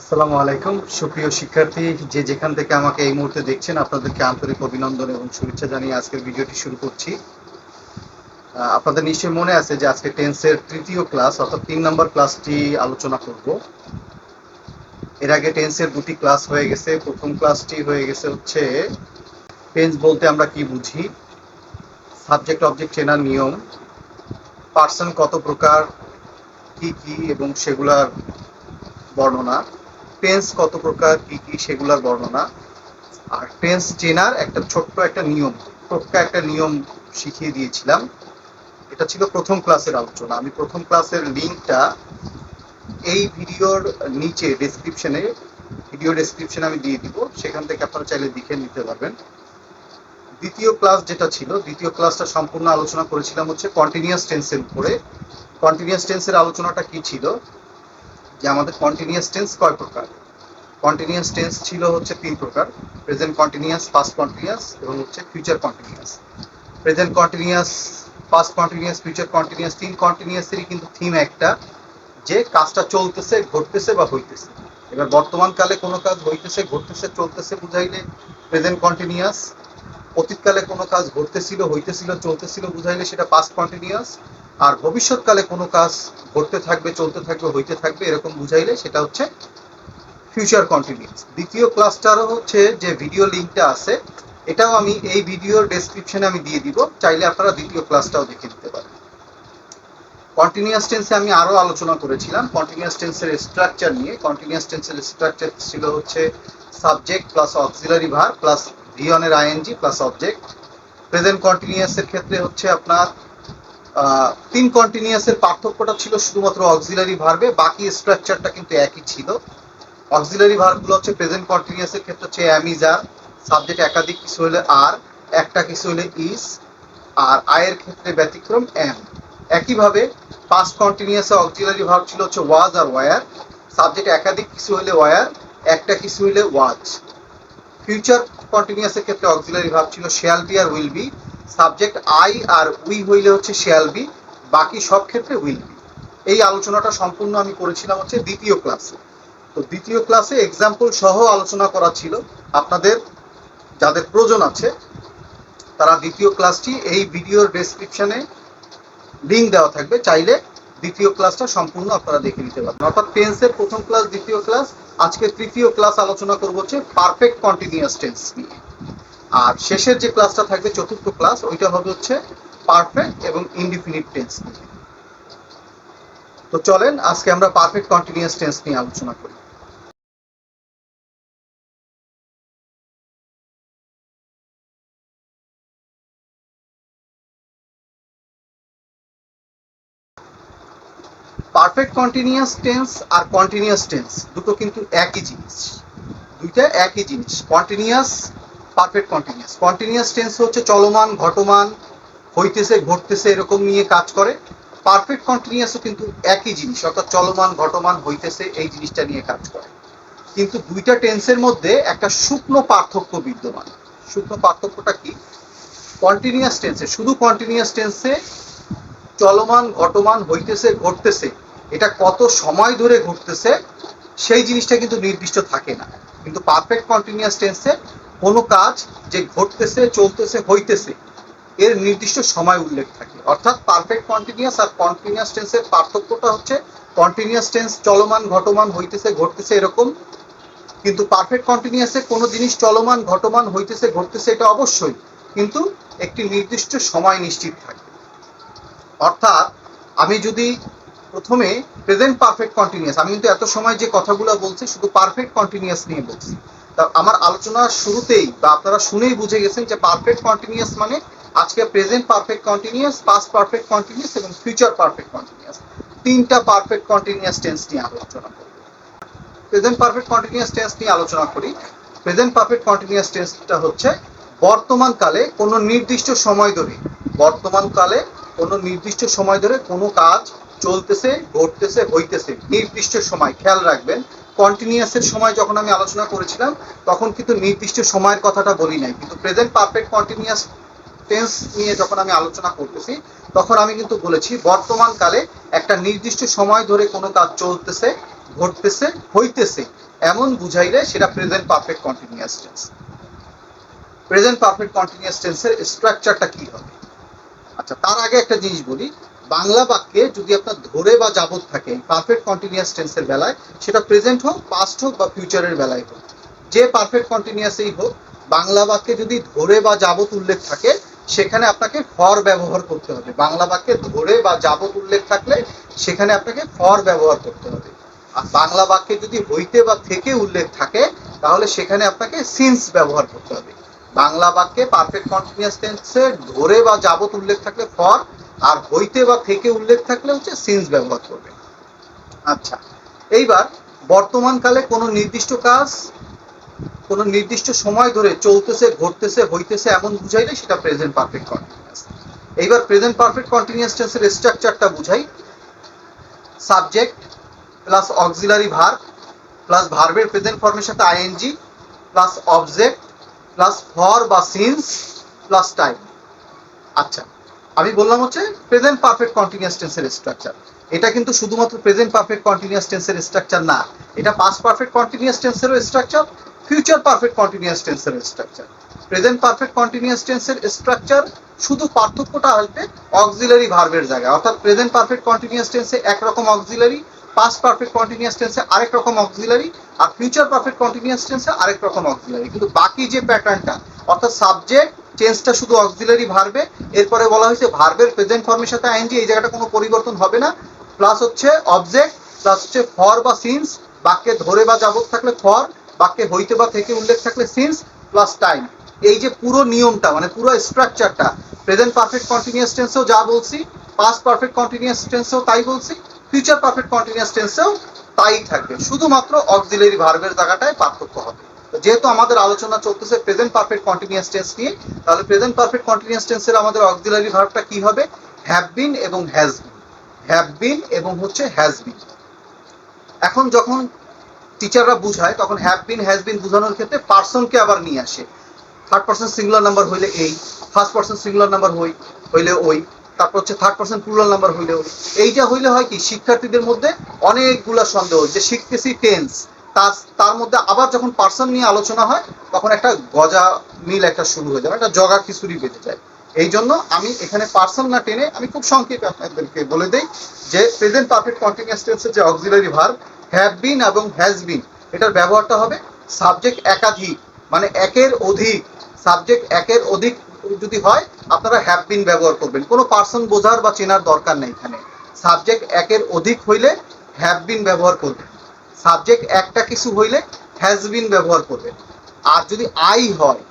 আসসালামু আলাইকুম। সুপ্রিয় শিক্ষার্থী, যে যেখান থেকে আমাকে এই মুহূর্তে দেখছেন, আপনাদেরকে আন্তরিক অভিনন্দন এবং শুভেচ্ছা জানিয়ে আজকের ভিডিওটি শুরু করছি। আপনাদের নিশ্চয়ই মনে আছে যে আজকে টেন্সের তৃতীয় ক্লাস অর্থাৎ তিন নম্বর ক্লাসটি আলোচনা করব। এর আগে টেন্সের দুটি ক্লাস হয়ে গেছে। প্রথম ক্লাসটি হয়ে গেছে হচ্ছে টেন্স বলতে আমরা কি বুঝি? সাবজেক্ট অবজেক্ট চেনার নিয়ম। পার্সন কত প্রকার, কি কি, এবং সেগুলার বর্ণনা। টেন্স কত প্রকার, কি কি সেগুলোর বর্ণনা। আর টেন্স চেনার একটা ছোট্ট একটা নিয়ম টোটকা একটা নিয়ম শিখিয়ে দিয়েছিলাম। এটা ছিল প্রথম ক্লাসের আলোচনা। আমি প্রথম ক্লাসের লিঙ্কটা এই ভিডিওর নিচে ডেসক্রিপশনে ভিডিও ডেসক্রিপশনে আমি দিয়ে দিব। সেখান থেকে আপনারা চাইলে দেখে নিতে পারবেন। দ্বিতীয় ক্লাস যেটা ছিল, দ্বিতীয় ক্লাসটা সম্পূর্ণ আলোচনা করেছিলাম হচ্ছে কন্টিনিউয়াস টেন্সের উপরে। কন্টিনিউয়াস টেন্সের আলোচনাটা কি ছিল? যে আমাদের কন্টিনিউয়াস টেন্স কয় প্রকার? কন্টিনিউয়াস টেন্স ছিল হচ্ছে তিন প্রকার। প্রেজেন্ট কন্টিনিউয়াস পাস্ট কন্টিনিউয়াস এবং হচ্ছে future continuous present continuous past continuous future continuous তিন কন্টিনিউয়াসেরই কিন্তু থিম একটা যে কাজটা চলতেছে, ঘটতেছে বা হইতেছে। এবার বর্তমান কালে কোনো কাজ হইতেছে, ঘটতেছে, চলতেছে বুঝাইলে প্রেজেন্ট কন্টিনিউয়াস অতীতকালে কোনো কাজ ঘটতেছিল, হইতেছিল, চলতেছিল বুঝাইলে সেটা পাস্ট কন্টিনিউয়াস আর ভবিষ্যৎকালে কোনো কাজ ঘটতে থাকবে, চলতে থাকবে, হইতে থাকবে, এরকম বুঝাইলে সেটা হচ্ছে ফিউচার কন্টিনিউয়াস দ্বিতীয় ক্লাসটারও হচ্ছে যে ভিডিও লিঙ্কটা আছে, এটাও আমি এই ভিডিওর ডেসক্রিপশনে আমি দিয়ে দিব, চাইলে আপনারা দ্বিতীয় ক্লাসটাও দেখে নিতে পারেন। কন্টিনিউয়াস টেন্সে আমি আরও আলোচনা করেছিলাম কন্টিনিউয়াস টেন্সের স্ট্রাকচার নিয়ে। কন্টিনিউয়াস টেন্সের স্ট্রাকচার ছিল হচ্ছে subject plus auxiliary verb plus ভিয়নের ING plus object present কন্টিনিউয়াসের ক্ষেত্রে হচ্ছে আপনার তিন কন্টিনিউয়াসের পার্থক্যটা ছিল শুধুমাত্র অক্সিলারি ভার্বে বাকি স্ট্রাকচারটা কিন্তু একই ছিল। অক্সিলারি ভার্বগুলো হচ্ছে প্রেজেন্ট কন্টিনিউয়াসের ক্ষেত্রে হচ্ছে অ্যামিজার সাবজেক্ট একাধিক, কিছু হলে আর একটা কিছু হলে ইস আর আয়ের ক্ষেত্রে ব্যতিক্রম এম একইভাবে পাস্ট কন্টিনিউয়াসে অক্সিলারি ভার্ব ছিল হচ্ছে ওয়াজ আর ওয়ার সাবজেক্ট একাধিক, কিছু হলে ওয়ার একটা কিছু হলে ওয়াজ ফিউচার কন্টিনিউয়াসের ক্ষেত্রে অক্সিলারি ভার্ব ছিল শেয়াল বি আর উইল বি সাবজেক্ট আই আর উই হইলে হচ্ছে শেয়াল বি বাকি সব ক্ষেত্রে উইল বি এই আলোচনাটা সম্পূর্ণ আমি করেছিলাম হচ্ছে দ্বিতীয় ক্লাসে তো দ্বিতীয় ক্লাসে এক্সাম্পল সহ আলোচনা করা ছিল। আপনাদের যাদের প্রয়োজন আছে, তারা দ্বিতীয় ক্লাসটি এই ভিডিওর ডেসক্রিপশনে লিঙ্ক দেওয়া থাকবে। চাইলে দ্বিতীয় ক্লাসটা সম্পূর্ণ আপনারা দেখে নিতে পারবেন। অর্থাৎ টেন্সের প্রথম ক্লাস দ্বিতীয় ক্লাস আজকে তৃতীয় ক্লাস আলোচনা করব হচ্ছে পারফেক্ট কন্টিনিউয়াস টেন্স নিয়ে। আর শেষের যে ক্লাসটা থাকবে, চতুর্থ ক্লাস ওইটা হবে হচ্ছে পারফেক্ট এবং ইনডিফিনিট টেন্স তো চলেন, আজকে আমরা পারফেক্ট কন্টিনিউয়াস টেন্স নিয়ে আলোচনা করি। পারফেক্ট কন্টিনিউয়াস টেন্স আর কন্টিনিউয়াস টেন্স দুটো কিন্তু একই জিনিস। দুইটা একই জিনিস। Continuous perfect continuous continuous tense হচ্ছে চলমান, ঘটমান, হইতেছে, ঘটতেছে, এরকম নিয়ে কাজ করে। পারফেক্ট কন্টিনিউয়াসও কিন্তু একই জিনিস, অর্থাৎ চলমান, ঘটমান, হইতেছে, এই জিনিসটা নিয়ে কাজ করে। কিন্তু দুইটা টেন্সের মধ্যে একটা শুকনো পার্থক্য বিদ্যমান। শুকনো পার্থক্যটা কি? কন্টিনিউয়াস টেন্সে শুধু কন্টিনিউয়াস টেন্সে চলমান, ঘটমান, হইতেছে, ঘটতেছে, এটা কত সময় ধরে ঘটতেছে, সেই জিনিসটা কিন্তু নির্দিষ্ট থাকে না। কিন্তু পারফেক্ট কন্টিনিউয়াস টেন্সে কোনো কাজ যে ঘটতেছে, চলতেছে, হইতেছে, এর নির্দিষ্ট সময় উল্লেখ থাকে। অর্থাৎ পারফেক্ট কন্টিনিউয়াস আর কন্টিনিউয়াস টেন্সের পার্থক্যটা হচ্ছে কন্টিনিউয়াস টেন্স চলমান, ঘটমান, হইতেছে, ঘটতেছে এরকম। কিন্তু পারফেক্ট কন্টিনিউয়াসে কোনো জিনিস চলমান, ঘটমান, হইতেছে, ঘটতেছে এটা অবশ্যই, কিন্তু একটি নির্দিষ্ট সময় নিশ্চিত থাকে। অর্থাৎ আমি যদি প্রথমে প্রেজেন্ট পারফেক্ট কন্টিনিউয়াস আমি কিন্তু এত সময় যে কথাগুলো বলছি, শুধু পারফেক্ট কন্টিনিউয়াস নিয়ে বলছি। আমার আলোচনার শুরুতেই বা আপনারা শুনেই বুঝে গেছেন যে পারফেক্ট কন্টিনিউয়াস মানে আজকে present perfect continuous past perfect continuous এবং ফিউচার পারফেক্ট কন্টিনিউয়াস তিনটা পারফেক্ট কন্টিনিউয়াস টেন্স নিয়ে আলোচনা করব প্রেজেন্ট পারফেক্ট কন্টিনিউয়াস টেন্স নিয়ে আলোচনা করি। প্রেজেন্ট পারফেক্ট কন্টিনিউয়াস টেন্সটা হচ্ছে বর্তমান কালে কোনো নির্দিষ্ট সময় ধরে, বর্তমান কালে কোনো নির্দিষ্ট সময় ধরে কোনো কাজ চলতেছে, ঘটতেছে, হইতেছে। নির্দিষ্ট সময়, খেয়াল রাখবেন। কন্টিনিউয়াসের সময় যখন আমি আলোচনা করেছিলাম, তখন কিন্তু নির্দিষ্ট সময়ের কথাটা বলি নাই। কিন্তু প্রেজেন্ট পারফেক্ট কন্টিনিউয়াস টেন্স নিয়ে যখন আমি আলোচনা করতেছি, তখন আমি কিন্তু বলেছি, বর্তমান কালে একটা নির্দিষ্ট সময় ধরে কোনো কাজ চলতেছে, ঘটতেছে, হইতেছে, এমন বুঝাইলে সেটা present perfect continuous tense present perfect continuous টেন্সের স্ট্রাকচারটা কি হবে? আচ্ছা তার আগে একটা জিনিস বলি বাংলা বাক্যে যদি আপনার ধরে বা যাবত থাকে পারফেক্ট কন্টিনিউয়াস টেন্সের বেলায়, সেটা প্রেজেন্ট হোক পাস্ট হোক বা ফিউচারের বেলায় হোক। যে পারফেক্ট কন্টিনিউয়াসই হোক, বাংলা বাক্যে যদি ধরে বা যাবত উল্লেখ থাকে, সেখানে আপনাকে ফর ব্যবহার করতে হবে। বাংলা বাক্যে ধরে বা যাবত উল্লেখ থাকলে, সেখানে আপনাকে ফর ব্যবহার করতে হবে। আর বাংলা বাক্যে যদি হইতে বা থেকে উল্লেখ থাকে, তাহলে সেখানে আপনাকে সিন্স ব্যবহার করতে হবে। বাংলা বাক্যে পারফেক্ট কন্টিনিউয়াস টেন্সে ধরে বা যাবত উল্লেখ থাকলে ফর আর হইতে বা থেকে উল্লেখ থাকলে হচ্ছে সিন্স ব্যবহার করবে। আচ্ছা। এইবার বর্তমানকালে কোনো নির্দিষ্ট কাজ কোনো নির্দিষ্ট সময় ধরে চলতেছে ঘটতেছে হইতেছে এমন বুঝাইলে সেটা প্রেজেন্ট পারফেক্ট কন্টিনিউয়াস এইবার প্রেজেন্ট পারফেক্ট কন্টিনিউয়াস টেন্সের স্ট্রাকচারটা বুঝাই। Subject plus auxiliary verb plus ভার্বের প্রেজেন্ট ফর্মের সাথে ING plus object plus for বা সিন্স প্লাস টাইম আচ্ছা। আমি বললাম হচ্ছে প্রেজেন্ট পারফেক্ট কন্টিনিউয়াস টেন্সের স্ট্রাকচার এটা কিন্তু শুধুমাত্র প্রেজেন্ট পারফেক্ট কন্টিনিউয়াস টেন্সের স্ট্রাকচার না, এটা পাস্ট পারফেক্ট কন্টিনিউয়াস টেন্সেরও স্ট্রাকচার ফিউচার পারফেক্ট কন্টিনিউয়াস টেন্সের স্ট্রাকচার প্রেজেন্ট পারফেক্ট কন্টিনিউয়াস টেন্সের স্ট্রাকচার শুধু পার্থক্যটা আসবে অক্সিলারি ভার্বের জায়গায়। অর্থাৎ প্রেজেন্ট পারফেক্ট কন্টিনিউয়াস টেন্সে একরকম অক্সিলারি পাস্ট পারফেক্ট কন্টিনিউয়াস টেন্সে আরেক রকম অক্সিলারি আর ফিউচার পারফেক্ট কন্টিনিউয়াস টেন্সে আরেক রকম অক্সিলারি কিন্তু বাকি যে প্যাটার্নটা অর্থাৎ সাবজেক্ট চেঞ্জটা শুধু অক্সিলারি ভার্বে এরপরে বলা হয়েছে ভার্বের প্রেজেন্ট ফর্মের সাথে আইএনজি এই জায়গাটা কোনো পরিবর্তন হবে না। প্লাস হচ্ছে অবজেক্ট প্লাস হচ্ছে ফর বা সিন্স বাক্যে ধরে বা যাবত থাকলে ফর বাক্যে হইতে বা থেকে উল্লেখ থাকলে সিন্স প্লাস টাইম এই যে পুরো নিয়মটা মানে পুরো স্ট্রাকচারটা প্রেজেন্ট পারফেক্ট কন্টিনিউয়াস টেন্সেও যা বলছি পাস্ট পারফেক্ট কন্টিনিউয়াস টেন্সেও তাই বলছি ফিউচার পারফেক্ট কন্টিনিউয়াস টেন্সেও তাই থাকবে। শুধুমাত্র অক্সিলারি ভার্বের জায়গাটায় পার্থক্য হবে। যেহেতু আমাদের আলোচনা চলতেছে প্রেজেন্ট পারফেক্ট কন্টিনিউয়াস টেন্স নিয়ে, তাহলে প্রেজেন্ট পারফেক্ট কন্টিনিউয়াস টেন্সের আমাদের অক্সিলারি ভার্বটা কি হবে? হ্যাভ বিন এবং হ্যাজ বিন হ্যাভ বিন এবং হচ্ছে হ্যাজ বিন এখন যখন টিচাররা বুঝায়, তখন হ্যাভ বিন হ্যাজ বিন বোঝানোর ক্ষেত্রে পার্সনকে আবার নিয়ে আসে। থার্ড পার্সন সিঙ্গুলার নাম্বার হইলে এই ফার্স্ট পার্সন সিঙ্গুলার নাম্বার হই, হইলে ওই, তারপর হচ্ছে থার্ড পার্সন প্লুরাল নাম্বার হইলে ওই। এইটা হইলে হয় কি, শিক্ষার্থীদের মধ্যে অনেকগুলা সন্দেহ, যে শিখতেছি টেন্স তার তার মধ্যে আবার যখন পার্সন নিয়ে আলোচনা হয়, তখন একটা গজা মিল একটা শুরু হয়ে যাবে একটা জগা খিচুড়ি বেঁধে যায়। এই জন্য আমি এখানে পার্সন না টেনে আমি খুব সংক্ষেপে আপনাদেরকে বলে দেই যে প্রেজেন্ট পারফেক্ট কন্টিনিউয়াস টেন্সের যে অক্সিলারি ভার্ব হ্যাভ বিন এবং হ্যাজ বিন এটার ব্যবহারটা হবে সাবজেক্ট একাধিক মানে একের অধিক। সাবজেক্ট একের অধিক যদি হয়, আপনারা হ্যাভ বিন ব্যবহার করবেন। কোনো পার্সন বোঝার বা চেনার দরকার নেই এখানে। সাবজেক্ট একের অধিক হইলে হ্যাভ বিন ব্যবহার করবেন। সাবজেক্ট একটা কিছু হইলে হ্যাজ বিন ব্যবহার করবেন। আর যদি আই হয়,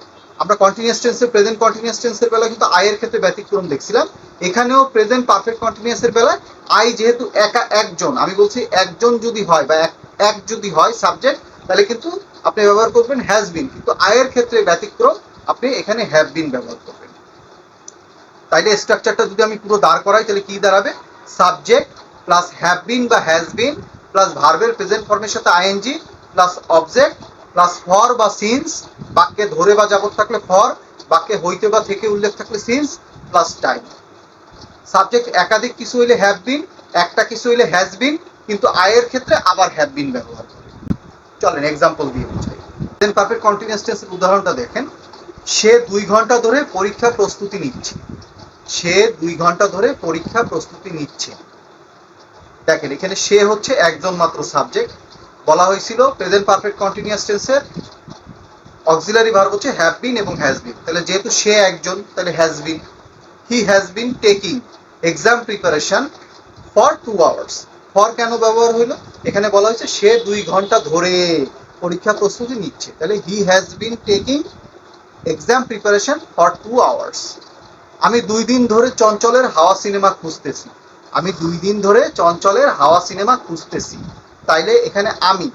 আমরা কন্টিনিউয়াস টেন্সের প্রেজেন্ট কন্টিনিউয়াস টেন্সের বেলায় কিন্তু আয়ের ক্ষেত্রে ব্যতিক্রম দেখছিলাম। এখানেও প্রেজেন্ট পারফেক্ট কন্টিনিউয়াসের বেলায় আই যেহেতু একা একজন, আমি বলছি একজন যদি হয় বা এক এক যদি হয় সাবজেক্ট তাহলে কিন্তু আপনি ব্যবহার করবেন হ্যাজ বিন কিন্তু আয়ের ক্ষেত্রে ব্যতিক্রম আপনি এখানে হ্যাভ বিন ব্যবহার করবেন। তাইলে স্ট্রাকচারটা যদি আমি পুরো দাঁড় করাই, তাহলে কি দাঁড়াবে? সাবজেক্ট প্লাস হ্যাভ বিন বা হ্যাজ বিন প্লাস ভার্বের প্রেজেন্ট ফর্মের সাথে ING plus object plus for বা সিন্স বাক্যে ধরে বা যাবত থাকলে ফর বাক্যে হইতে বা থেকে উল্লেখ থাকলে সিন্স প্লাস টাইম সাবজেক্ট একাধিক কিছু হইলে হ্যাভ বিন একটা কিছু হইলে হ্যাজ বিন কিন্তু আয়ের ক্ষেত্রে আবার হ্যাভ বিন ব্যবহার করে। চলেন এক্সাম্পল দিয়ে বুঝাই। দেন পারফেক্ট কন্টিনিউয়াস টেন্সের উদাহরণটা দেখেন। সে দুই ঘণ্টা ধরে পরীক্ষা প্রস্তুতি নিচ্ছে। সে দুই ঘণ্টা ধরে পরীক্ষা প্রস্তুতি নিচ্ছে। দেখেন, এখানে সে হচ্ছে একজন মাত্র সাবজেক্ট বলা হয়েছিল প্রেজেন্ট পারফেক্ট কন্টিনিউয়াস টেন্সের অক্সিলারি ভার্ব হচ্ছে হ্যাভ বিন এবং হ্যাজ বিন তাহলে যেহেতু সে একজন, তাহলে has been he has been taking exam preparation for two hours for কেন ব্যবহার হইল? এখানে বলা হয়েছে সে দুই ঘণ্টা ধরে পরীক্ষা প্রস্তুতি নিচ্ছে। তাহলে he has been taking exam preparation for two hours আমি দুই দিন ধরে চঞ্চলের হাওয়া সিনেমা খুঁজতেছি। আমি দুই দিন ধরে চঞ্চলের হাওয়া সিনেমা খুঁজতেছি। তাইলে এখানে আমি।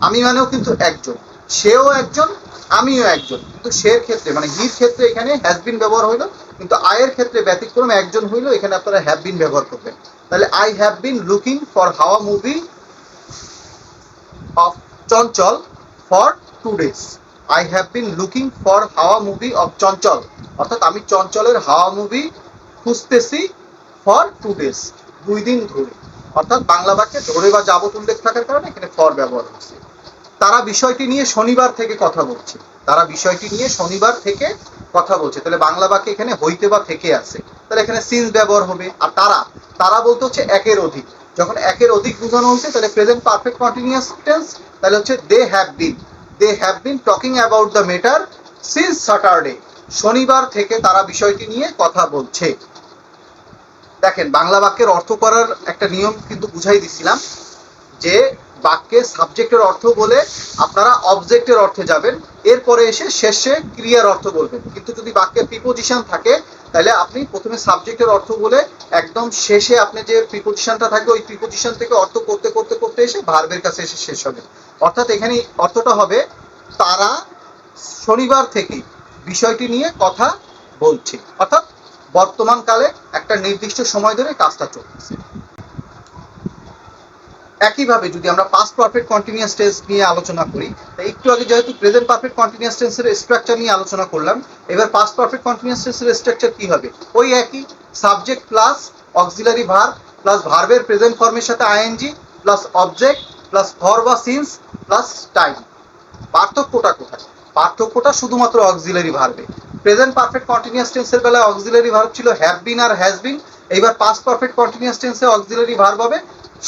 আমি মানেও কিন্তু একজন। সেও একজন, আমিও একজন। কিন্তু সের ক্ষেত্রে মানে হির ক্ষেত্রে এখানে হ্যাজ বিন ব্যবহার হইল, কিন্তু আয়ের ক্ষেত্রে ব্যতিক্রম একজন হইল, এখানে আপনারা হ্যাভ বিন ব্যবহার করবেন। তাহলে I have been looking for Hawa movie of Chanchal for two days I have been looking for Hawa movie of Chanchal. অর্থাৎ আমি চঞ্চলের হাওয়া মুভি খুঁজতেছি ফর টু ডেজ দুই দিন ধরে। অর্থাৎ বাংলা বাক্যে ধরে বা যাবত উল্লেখ থাকার কারণে এখানে ফর ব্যবহার হচ্ছে। তারা বিষয়টি নিয়ে শনিবার থেকে কথা বলছে। তারা বিষয়টি নিয়ে শনিবার থেকে কথা বলছে। তাহলে বাংলা বাক্যে এখানে হইতে বা থেকে আছে। তাহলে এখানে সিন্স ব্যবহার হবে। আর তারা তারা বলতে হচ্ছে একের অধিক। যখন একের অধিক বোঝানো হয়েছে, তাহলে প্রেজেন্ট পারফেক্ট কন্টিনিউয়াস টেন্স তাহলে হচ্ছে they have been they have been talking about the matter since Saturday শনিবার থেকে তারা বিষয়টি নিয়ে কথা বলছে। দেখেন, বাংলা বাক্যের অর্থ করার একটা নিয়ম কিন্তু বুঝাই দিছিলাম যে বাক্যে সাবজেক্টের অর্থ বলে আপনারা অবজেক্টের অর্থে যাবেন, এরপরে এসে শেষে ক্রিয়ার অর্থ বলবেন। কিন্তু যদি বাক্যে প্রিপোজিশন থাকে, তাহলে আপনি প্রথমে সাবজেক্টের অর্থ বলে একদম শেষে আপনি যে প্রিপোজিশনটা থাকে, ওই প্রিপোজিশন থেকে অর্থ করতে করতে করতে এসে ভার্বের কাছে এসে শেষ হবে। অর্থাৎ এখানে অর্থটা হবে, তারা শনিবার থেকে বিষয়টি নিয়ে কথা বলছে। অর্থাৎ বর্তমান কালে একটা নির্দিষ্ট সময় ধরে কাজটা চলতেছে। একইভাবে যদি আমরা পাস্ট পারফেক্ট কন্টিনিউয়াস টেন্স নিয়ে আলোচনা করি একটু আগে যেহেতু প্রেজেন্ট পারফেক্ট কন্টিনিউয়াস টেন্সের স্ট্রাকচার নিয়ে আলোচনা করলাম, এবার পাস্ট পারফেক্ট কন্টিনিউয়াস টেন্সের স্ট্রাকচার কি হবে? ওই একই subject plus auxiliary verb plus ভার্বের প্রেজেন্ট ফর্মের সাথে ING plus object plus for বা সিন্স প্লাস টাইম পার্থক্যটা কোথায়? পার্থক্যটা শুধুমাত্র অক্সিলারি ভার্বে প্রেজেন্ট পারফেক্ট কন্টিনিউয়াস টেন্সের বেলায় অক্সিলারি ভার্ব ছিল হ্যাভ বিন আর হ্যাজ বিন এইবার পাস্ট পারফেক্ট কন্টিনিউয়াস টেন্সে অক্সিলারি ভার্ব হবে,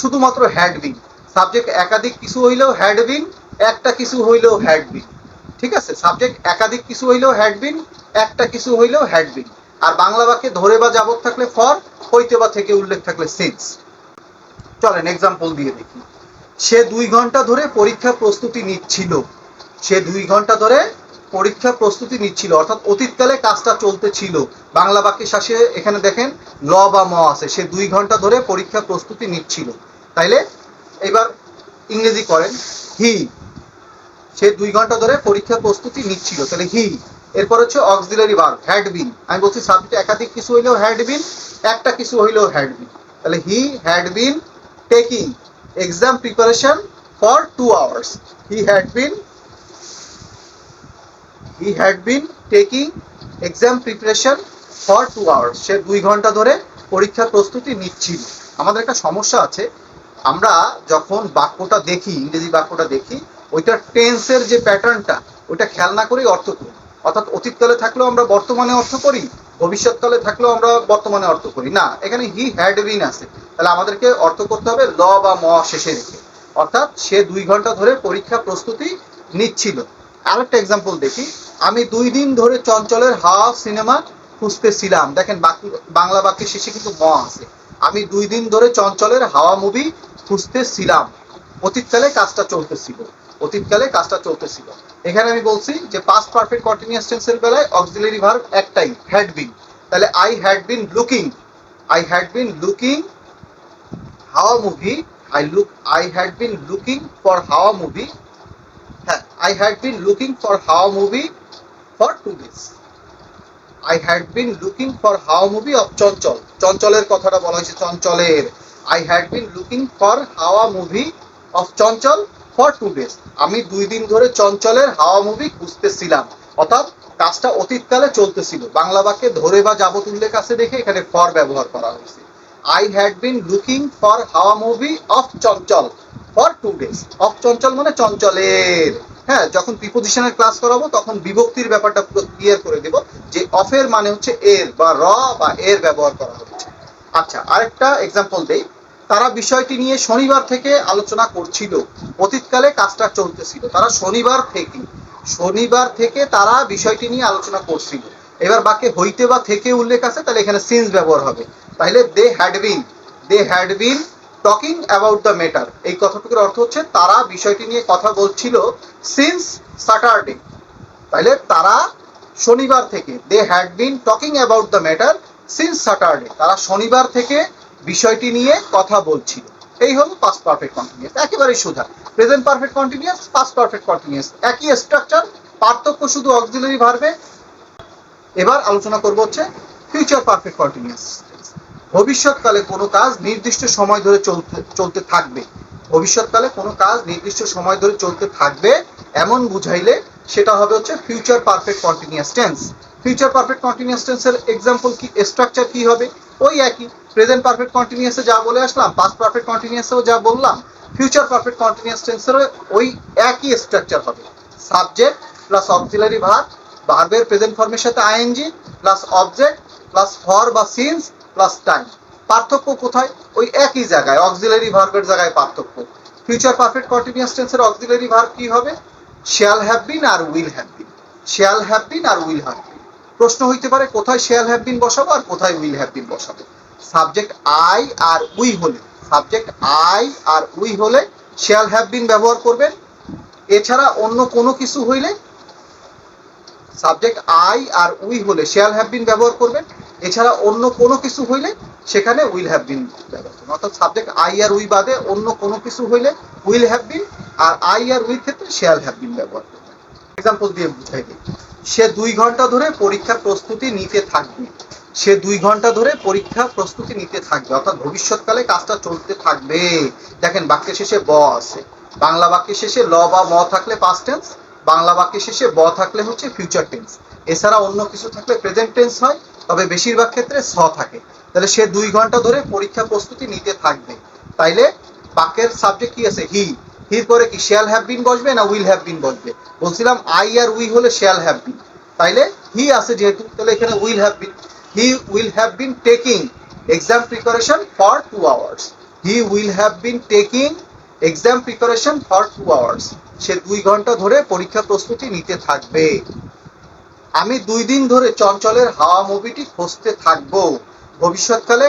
শুধুমাত্র হ্যাড বিন সাবজেক্ট একাধিক কিছু হইলেও হ্যাড বিন একটা কিছু হইলেও হ্যাড বিন ঠিক আছে? সাবজেক্ট একাধিক কিছু হইলেও হ্যাড বিন একটা কিছু হইলেও হ্যাড বিন আর বাংলা বাক্যে ধরে বা যাবত থাকলে ফর হইতে বা থেকে উল্লেখ থাকলে সিন্স চলেন এক্সাম্পল দিয়ে দেখি। সে দুই ঘণ্টা ধরে পরীক্ষা প্রস্তুতি নিচ্ছিল। সে দুই ঘণ্টা ধরে পরীক্ষা প্রস্তুতি নিচ্ছিল, অর্থাৎ অতীতকালে কাজটা চলতে ছিল। বাংলা বাক্যের শাসে এখানে দেখেন, ল বা ম আছে, সে দুই ঘণ্টা ধরে পরীক্ষা প্রস্তুতি নিচ্ছিল। তাইলে এবার ইংরেজি করেন, হি। সে দুই ঘণ্টা ধরে পরীক্ষা প্রস্তুতি নিচ্ছিল তাহলে হি। এরপর হচ্ছে অক্সিলারি ভার্ব, হ্যাড বিন। আমি বলছি, সাবজেক্ট একাধিক কিছু হইলেও হ্যাড বিন, একটা কিছু হইলেও হ্যাড বিন। তাহলে he, had been, taking, exam preparation for two hours. He, had been he had been taking exam preparation for two hours সে দুই ঘণ্টা ধরে পরীক্ষার প্রস্তুতি নিচ্ছিল। আমাদের একটা সমস্যা আছে। আমরা যখন বাক্যটা দেখি, ইংরেজি বাক্যটা দেখি ওইটার টেন্সের যে প্যাটার্নটা ওইটা খেয়াল না করেই অর্থ করি। অর্থাৎ অতীতকালে থাকলেও আমরা বর্তমানে অর্থ করি ভবিষ্যৎকালে থাকলেও আমরা বর্তমানে অর্থ করি। না, এখানে হি হ্যাড বিন আছে। তাহলে আমাদেরকে অর্থ করতে হবে ল বা ম শেষে রেখে। অর্থাৎ সে দুই ঘণ্টা ধরে পরীক্ষা প্রস্তুতি নিচ্ছিল। আরেকটা এক্সাম্পল দেখি। আমি দুই দিন ধরে চঞ্চলের হাওয়া সিনেমা খুঁজতেছিলাম। দেখেন বাকি, বাংলা বাক্যের শেষে কিন্তু ম আছে। আমি দুই দিন ধরে চঞ্চলের হাওয়া মুভি খুঁজতেছিলাম। অতীতকালে কাজটা চলতেছিল। অতীতকালে কাজটা চলতেছিল। এখানে আমি বলছি যে পাস্ট পারফেক্ট কন্টিনিউয়াস টেন্সের বেলায় অক্সিলারি ভার্ব একটাই হ্যাড বিন তাহলে I had been looking I had been looking Hawa movie I look I had been looking for Hawa movie হ্যাঁ I had been looking for Hawa movie for two days I had been looking for Hawa movie of Chanchal চঞ্চলের কথাটা বলা হয়েছে চঞ্চলের I had been looking for Hawa movie of Chanchal for two days আমি দুই দিন ধরে চঞ্চলের হাওয়া movie খুঁজতেছিলাম। অর্থাৎ কাজটা অতীতকালে চলতেছিল। বাংলা বাক্যে ধরে বা যাবত উল্লেখ আছে দেখে এখানে ফর ব্যবহার করা হয়েছে। I had been looking for Hawa movie of Chanchal for two days of Chanchal মানে চঞ্চলের। হ্যাঁ যখন প্রিপোজিশনের ক্লাস করাবো, তখন বিভক্তির ব্যাপারটা পুরো ক্লিয়ার করে দেব যে অফের মানে হচ্ছে এর বা র বা এর ব্যবহার করা হচ্ছে। আচ্ছা আরেকটা এক্সাম্পল দেই। তারা বিষয়টি নিয়ে শনিবার থেকে আলোচনা করছিল। অতীতকালে কাজটা চলতেছিল। তারা শনিবার থেকে শনিবার থেকে তারা বিষয়টি নিয়ে আলোচনা করছিল। এবার বাক্যে হইতে বা থেকে উল্লেখ আছে, তাহলে এখানে সিন্স ব্যবহার হবে। তাহলে they had been they had been talking about the matter এই কথাটুকুর অর্থ হচ্ছে তারা বিষয়টি নিয়ে কথা বলছিল সিন্স স্যাটারডে তাহলে তারা শনিবার থেকে they had been talking about the matter since Saturday তারা শনিবার থেকে বিষয়টি নিয়ে কথা বলছিল। এই হলো পাস্ট পারফেক্ট কন্টিনিউয়াস একেবারেই সোজা। Present perfect continuous past perfect continuous একই স্ট্রাকচার পার্থক্য শুধু অক্সিলারি ভার্বে এবার আলোচনা করব হচ্ছে ফিউচার পারফেক্ট কন্টিনিউয়াস ভবিষ্যৎকালে কোনো কাজ নির্দিষ্ট সময় ধরে চলতে চলতে থাকবে। ভবিষ্যৎকালে কোনো কাজ নির্দিষ্ট সময় ধরে চলতে থাকবে এমন বুঝাইলে সেটা হবে হচ্ছে future perfect continuous tense future perfect continuous টেন্সের এক্সাম্পল কি? স্ট্রাকচার কি হবে? ওই একই। প্রেজেন্ট পারফেক্ট কন্টিনিউয়াসে যা বলে আসলাম পাস্ট পারফেক্ট কন্টিনিউয়াসেও যা বললাম ফিউচার পারফেক্ট কন্টিনিউয়াস টেন্সের ওই একই স্ট্রাকচার হবে। সাবজেক্ট প্লাস অক্সিলারি ভার্ব ভার্বের প্রেজেন্ট ফর্মের সাথে ING plus object plus for বা সিন্স প্লাস টাইম পার্থক্য কোথায়? ওই একই জায়গায় অক্সিলারি ভার্বের জায়গায় পার্থক্য। ফিউচার পারফেক্ট কন্টিনিউয়াস টেন্সের অক্সিলারি ভার্ব কি হবে? Shall have been R will have been shall have been R will have been প্রশ্ন হইতে পারে, কোথায় শ্যাল হ্যাভ বিন বসাবো আর কোথায় উইল হ্যাভ বিন বসাবো? সাবজেক্ট আই আর উই হলে সাবজেক্ট আই আর উই হলে শ্যাল হ্যাভ বিন ব্যবহার করবেন। এছাড়া অন্য কোনো কিছু হইলে সাবজেক্ট আই আর উই হলে শ্যাল হ্যাভ বিন ব্যবহার করবেন। এছাড়া অন্য কোনো কিছু হইলে সেখানে উইল হ্যাভ বিন অর্থাৎ সাবজেক্ট আই আর উই বাদে অন্য কোনো কিছু হইলে উইল হ্যাভ বিন আর আই আর উই ক্ষেত্রে শ্যাল হ্যাভ বিন ব্যবহার এক্সাম্পল দিয়ে বুঝাই দিই। সে দুই ঘণ্টা ধরে পরীক্ষার প্রস্তুতি নিতে থাকবে। সে দুই ঘণ্টা ধরে পরীক্ষা প্রস্তুতি নিতে থাকবে। অর্থাৎ ভবিষ্যৎকালে কাজটা চলতে থাকবে। দেখেন বাক্যের শেষে ব আছে। বাংলা বাক্যের শেষে ল বা ম থাকলে পাস্ট টেন্স বাংলা বাক্যের শেষে ব থাকলে হচ্ছে ফিউচার টেন্স এছাড়া অন্য কিছু থাকলে প্রেজেন্ট টেন্স হয়, তবে বেশিরভাগ ক্ষেত্রে স থাকে। তাহলে সে দুই ঘণ্টা ধরে পরীক্ষা প্রস্তুতি নিতে থাকবে। তাইলে বাক্যের সাবজেক্ট কি আছে? হি হির পরে কি শ্যাল হ্যাভ বিন বসবে না উইল হ্যাভ বিন বসবে? বলছিলাম আই আর উই হলে শ্যাল হ্যাভ বিন তাইলে হি আছে যেহেতু, তাহলে এখানে will have been he will have been taking exam preparation for two hours he will have been taking exam preparation for two hours সে দুই ঘণ্টা ধরে পরীক্ষা প্রস্তুতি নিতে থাকবে। আমি দুই দিন ধরে চঞ্চলের হাওয়া মুভিটি খুঁজতে থাকব। ভবিষ্যৎকালে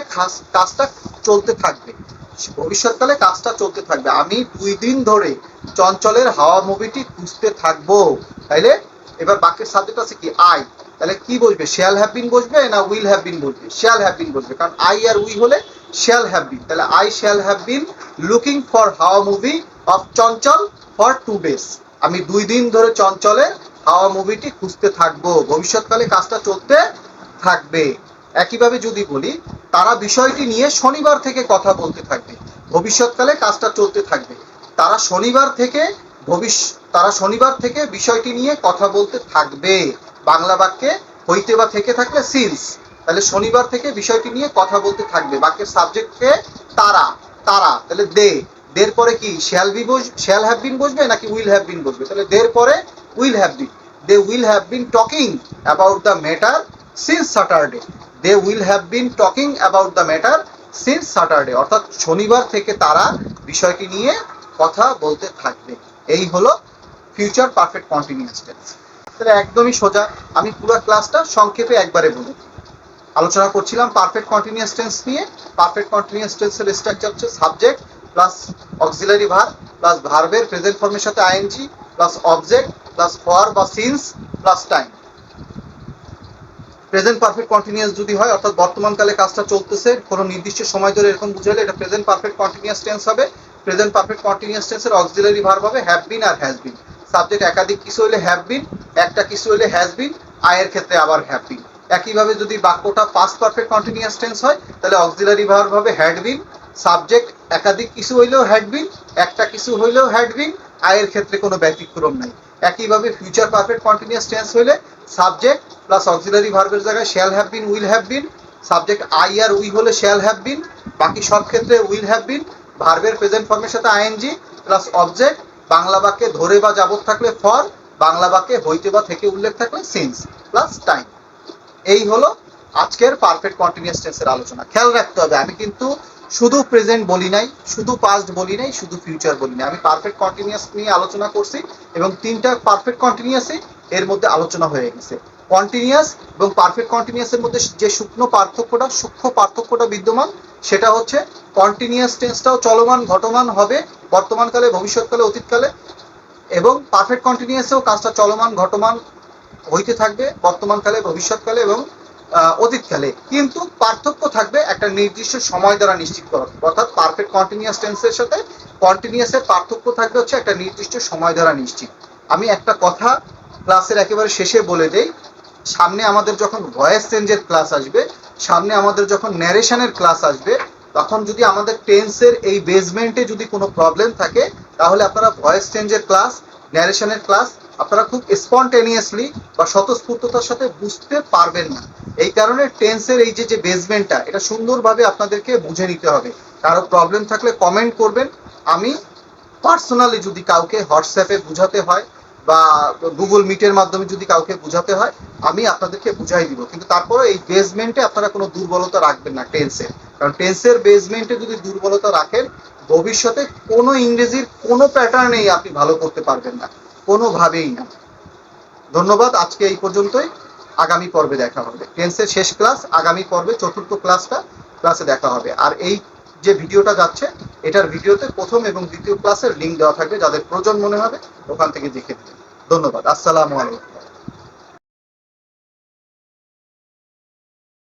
কাজটা চলতে থাকবে। ভবিষ্যৎকালে কাজটা চলতে থাকবে। আমি দুই দিন ধরে চঞ্চলের হাওয়া মুভিটি খুঁজতে থাকব। তাইলে এবার বাক্যের সাবজেক্ট আছে কি? আই তাহলে কি বসবে? শ্যাল হ্যাভ বিন বসবে না উইল হ্যাভ বিন বসবে? শ্যাল হ্যাভ বিন বসবে। কারণ আই আর উই হলে শ্যাল হ্যাভ বিন তাহলে I shall have been looking for Hawa movie of Chanchal for two days আমি দুই দিন ধরে চঞ্চলের হাওয়া মুভিটি খুঁজতে থাকব। ভবিষ্যৎকালে কাজটা চলতে থাকবে। একইভাবে যদি বলি, তারা বিষয়টি নিয়ে শনিবার থেকে কথা বলতে থাকবে। ভবিষ্যৎকালে কাজটা চলতে থাকবে। তারা শনিবার থেকে ভবিষ্য তারা শনিবার থেকে বিষয়টি নিয়ে কথা বলতে থাকবে। বাংলা বাক্যে হইতে বা থেকে থাকলে সিন্স তাহলে শনিবার থেকে বিষয়টি নিয়ে কথা বলতে থাকবে। বাক্যের সাবজেক্টকে তারা তারা, তাহলে দে দের পরে কি? শ্যাল বি বস শ্যাল হ্যাভ বিন বসবে নাকি উইল হ্যাভ বিন বসবে? তাহলে দের পরে will have been they will have been talking about the matter since Saturday they will have been talking about the matter since Saturday অর্থাৎ শনিবার থেকে তারা বিষয়টি নিয়ে কথা বলতে থাকবে। এই হলো ফিউচার পারফেক্ট কন্টিনিউয়াস টেন্স তাহলে একদমই সোজা। আমি পুরো ক্লাসটা সংক্ষেপে একবারে বলি। আলোচনা করছিলাম পারফেক্ট কন্টিনিউয়াস টেন্স নিয়ে। পারফেক্ট কন্টিনিউয়াস টেন্সের স্ট্রাকচার হচ্ছে subject plus auxiliary verb plus ভার্বের প্রেজেন্ট ফর্মের সাথে ING plus object plus for বা since plus time present perfect continuous যদি হয়, অর্থাৎ বর্তমানকালে কাজটা চলতেছে, কোনো নির্দিষ্ট সময় ধরে এরকম বুঝালে এটা প্রেজেন্ট পারফেক্ট কন্টিনিউয়াস টেন্স হবে। প্রেজেন্ট পারফেক্ট কন্টিনিউয়াস টেন্সের অক্সিলারি ভার্ব হবে হ্যাভ বিন আর হ্যাজ বিন সাবজেক্ট একাধিক কিছু হলে হ্যাভ বিন একটা কিছু হলে হ্যাজ বিন আয়ের ক্ষেত্রে আবার হ্যাভ বিন একইভাবে যদি বাক্যটা পাস্ট পারফেক্ট কন্টিনিউয়াস টেন্স হয়, তাহলে অক্সিলারি ভার্ব হবে হ্যাড বিন সাবজেক্ট, একাধিক কিছু হইলেও হ্যাড বিন একটা কিছু হইলেও হ্যাড বিন আয়ের ক্ষেত্রে কোনো ব্যতিক্রম নাই। একইভাবে ফিউচার পারফেক্ট কন্টিনিউয়াস টেন্স হইলে সাবজেক্ট প্লাস অক্সিলারি ভার্বের জায়গায় shall have been will have been subject I R we হলে শ্যাল হ্যাভ বিন বাকি সব ক্ষেত্রে উইল হ্যাভ বিন ভার্বের প্রেজেন্ট ফর্মের সাথে আইএনজি প্লাস অবজেক্ট বাংলা বাক্যে ধরে বা যাবত থাকলে ফর বাংলা বাক্যে হইতে বা থেকে উল্লেখ থাকলে সিন্স প্লাস টাইম এই হলো আজকের পারফেক্ট কন্টিনিউয়াস টেন্সের আলোচনা। খেয়াল রাখতে হবে, আমি কিন্তু শুধু প্রেজেন্ট বলি নাই, শুধু পাস্ট বলি নাই, শুধু ফিউচার বলি নাই। আমি পারফেক্ট কন্টিনিউয়াস নিয়ে আলোচনা করছি এবং তিনটা পারফেক্ট কন্টিনিউয়াসই এর মধ্যে আলোচনা হয়ে গেছে। কন্টিনিউয়াস এবং পারফেক্ট কন্টিনিউয়াসের মধ্যে যে শুকনো পার্থক্যটা, সূক্ষ্ম পার্থক্যটা বিদ্যমান, সেটা হচ্ছে কন্টিনিউয়াস টেন্সটাও চলমান, ঘটমান হবে বর্তমানকালে, ভবিষ্যৎকালে, অতীতকালে এবং পারফেক্ট কন্টিনিউয়াসেও কাজটা চলমান, ঘটমান হইতে থাকবে বর্তমানকালে, ভবিষ্যৎকালে এবং অতীতকালে। কিন্তু পার্থক্য থাকবে একটা নির্দিষ্ট সময় দ্বারা নিশ্চিত করা অর্থাৎ পারফেক্ট কন্টিনিউয়াস টেন্সের সাথে কন্টিনিউয়াসের পার্থক্য থাকবে হচ্ছে একটা নির্দিষ্ট সময় দ্বারা নিশ্চিত। আমি একটা কথা ক্লাসের একেবারে শেষে বলে দেই। সামনে আমাদের যখন ভয়েস চেঞ্জের ক্লাস আসবে, সামনে আমাদের যখন ন্যারেশনের ক্লাস আসবে, তখন যদি আমাদের টেন্সের এই বেসমেন্টে যদি কোনো প্রবলেম থাকে, তাহলে আপনারা ভয়েস চেঞ্জের ক্লাস ন্যারেশনের ক্লাস আপনারা খুব স্পন্টেনিয়াসলি বা স্বতঃস্ফূর্ততার সাথে বুঝতে পারবেন না। এই কারণে টেন্সের এই যে যে বেসমেন্টটা, এটা সুন্দরভাবে আপনাদেরকে বুঝে নিতে হবে। কারও প্রবলেম থাকলে কমেন্ট করবেন। আমি পার্সোনালি যদি কাউকে হোয়াটসঅ্যাপে বুঝাতে হয় বা গুগল মিটের মাধ্যমে যদি কাউকে বুঝাতে হয়, আমি আপনাদেরকে বুঝাই দিব। কিন্তু তারপরে এই বেসমেন্টে আপনারা কোনো দুর্বলতা রাখবেন না টেন্সের কারণ টেন্সের বেসমেন্টে যদি দুর্বলতা রাখেন, ভবিষ্যতে কোনো ইংরেজির কোনো প্যাটার্নেই আপনি ভালো করতে পারবেন না। কোনোভাবেই না। ধন্যবাদ, আজকে এই পর্যন্তই। আগামী পর্বে দেখা হবে। টেন্সের শেষ ক্লাস আগামী পর্বে চতুর্থ ক্লাসটা ক্লাসে দেখা হবে। আর এই যে ভিডিওটা যাচ্ছে, এটার ভিডিওতে প্রথম এবং দ্বিতীয় ক্লাসের লিঙ্ক দেওয়া থাকবে, যাদের প্রয়োজন মনে হবে, ওখান থেকে দেখে নেবেন ধন্যবাদ। আসসালামু আলাইকুম।